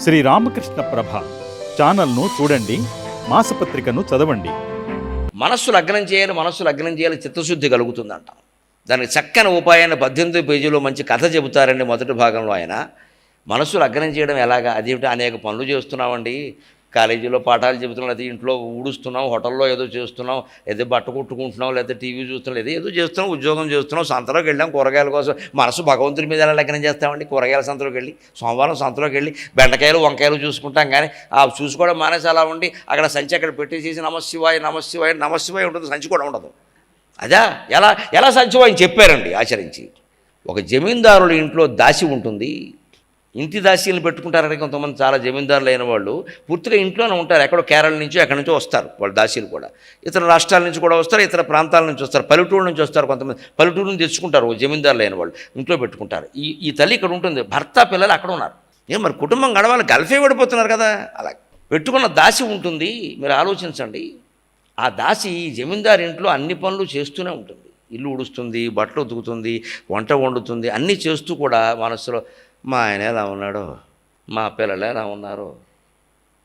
శ్రీ రామకృష్ణ ప్రభ ఛానల్ను చూడండి మాసపత్రికను చదవండి. మనస్సు లగ్నం చేయాలి మనస్సు లగ్నం చేయాలి చిత్తశుద్ధి కలుగుతుందంట. దానికి చక్కని ఉపాయాన్ని పద్దెనిమిది పేజీలో మంచి కథ చెబుతారండి మొదటి భాగంలో ఆయన. మనస్సు లగ్నం చేయడం ఎలాగా? అదేమిటి? అనేక పనులు చేస్తున్నామండి. కాలేజీలో పాఠాలు చెబుతున్నాం లేదా ఇంట్లో ఊడుస్తున్నాం హోటల్లో ఏదో చేస్తున్నాం ఏదో బట్ట కొట్టుకుంటున్నాం లేదా టీవీ చూస్తున్నాం లేదా ఏదో చేస్తున్నాం ఉద్యోగం చేస్తున్నాం సంతలోకి వెళ్ళాం కూరగాయల కోసం మనసు భగవంతుడి మీద ఎలా లగ్నం చేస్తామండి? కూరగాయల సంతలోకి వెళ్ళి సోమవారం సంతలోకి వెళ్ళి బెండకాయలు వంకాయలు చూసుకుంటాం కానీ ఆ చూసుకోవడం మానేసి అలా ఉండి అక్కడ సంచి అక్కడ పెట్టేసేసి నమశివాయ నమశివాయ నమశివాయ ఉంటుంది సంచి కూడా ఉండదు. అదా? ఎలా ఎలా సంచివాయని చెప్పారండి ఆచరించి. ఒక జమీందారుల ఇంట్లో దాసి ఉంటుంది ఇంటి దాసీలను పెట్టుకుంటారని కొంతమంది చాలా జమీందారులు అయిన వాళ్ళు పూర్తిగా ఇంట్లోనే ఉంటారు. ఎక్కడో కేరళ నుంచో ఎక్కడి నుంచో వస్తారు వాళ్ళు దాసీలు కూడా. ఇతర రాష్ట్రాల నుంచి కూడా వస్తారు ఇతర ప్రాంతాల నుంచి వస్తారు పల్లెటూరు నుంచి వస్తారు కొంతమంది. పల్లెటూరు నుంచి తెచ్చుకుంటారు జమీందారులు అయిన వాళ్ళు ఇంట్లో పెట్టుకుంటారు. ఈ ఈ తల్లి ఇక్కడ ఉంటుంది భర్త పిల్లలు అక్కడ ఉన్నారు. ఏం మరి కుటుంబం గడవాలి గల్ఫే పడిపోతున్నారు కదా. అలా పెట్టుకున్న దాసి ఉంటుంది. మీరు ఆలోచించండి. ఆ దాసి ఈ జమీందారు ఇంట్లో అన్ని పనులు చేస్తూనే ఉంటుంది. ఇల్లు ఉడుస్తుంది బట్టలు ఉతుకుతుంది వంట వండుతుంది అన్నీ చేస్తూ కూడా మనసులో మా ఆయన ఎలా ఉన్నాడో మా పిల్లలు ఎలా ఉన్నారో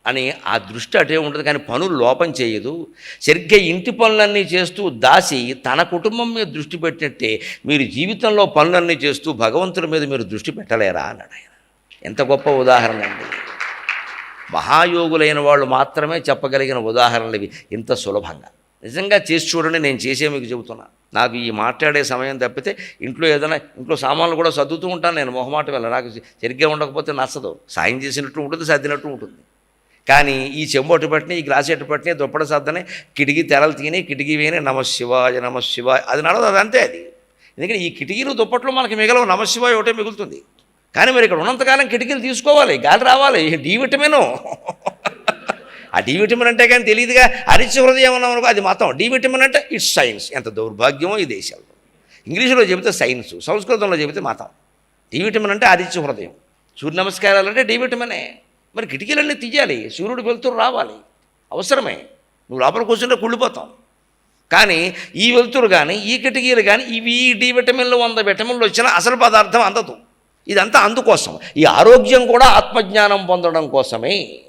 అని ఆ దృష్టి అటే ఉంటుంది. కానీ పనులు లోపం చేయదు. సరిగ్గా ఇంటి పనులన్నీ చేస్తూ దాసి తన కుటుంబం మీద దృష్టి పెట్టినట్టే మీరు జీవితంలో పనులన్నీ చేస్తూ భగవంతుడి మీద మీరు దృష్టి పెట్టలేరా అన్నాడు ఆయన. ఎంత గొప్ప ఉదాహరణ అండి. మహాయోగులైన వాళ్ళు మాత్రమే చెప్పగలిగిన ఉదాహరణలు ఇవి. ఇంత సులభంగా. నిజంగా చేసి చూడండి నేను చేసే మీకు చెబుతున్నాను నాకు ఈ మాట్లాడే సమయం తప్పితే ఇంట్లో ఏదైనా ఇంట్లో సామాన్లు కూడా సర్దుతూ ఉంటాను నేను మొహమాట వెళ్ళ నాకు సరిగ్గా ఉండకపోతే నచ్చదు. సాయం చేసినట్టు ఉంటుంది సర్దినట్టు ఉంటుంది. కానీ ఈ చెంబు అటు పట్టిన ఈ గ్లాస్ ఎట్టు పట్టిన దుప్పటి సర్దని కిటికీ తెరలు తిని కిటికీ వేని నమశివాయ నమశివ అది నడదు అది అంతే అది. ఎందుకంటే ఈ కిటికీలు దుప్పట్లు మనకి మిగలవు నమశివాయ ఒకటే మిగులుతుంది. కానీ మరి ఇక్కడ ఉన్నంతకాలం కిటికీలు తీసుకోవాలి గాలి రావాలి డి విటమిను ఆ డి విటమిన్ అంటే కానీ తెలియదుగా. అరిచి హృదయం ఉన్నాం అనుకో అది మతం డి విటమిన్ అంటే ఇట్స్ సైన్స్ ఎంత దౌర్భాగ్యమో ఈ దేశాల్లో. ఇంగ్లీషులో చెబితే సైన్స్ సంస్కృతంలో చెబితే మతం డి విటమిన్ అంటే అరిచి హృదయం. సూర్య నమస్కారాలు అంటే డి విటమినే మరి కిటికీలన్నీ తీయాలి. సూర్యుడు వెలుతురు రావాలి. అవసరమే. నువ్వు లోపల కూర్చుంటే కుళ్ళిపోతాం. కానీ ఈ వెలుతురు కానీ ఈ కిటికీలు కానీ ఇవి ఈ డి విటమిన్లు వంద విటమిన్లు వచ్చినా అసలు పదార్థం అందదు. ఇదంతా అందుకోసం. ఈ ఆరోగ్యం కూడా ఆత్మజ్ఞానం పొందడం కోసమే.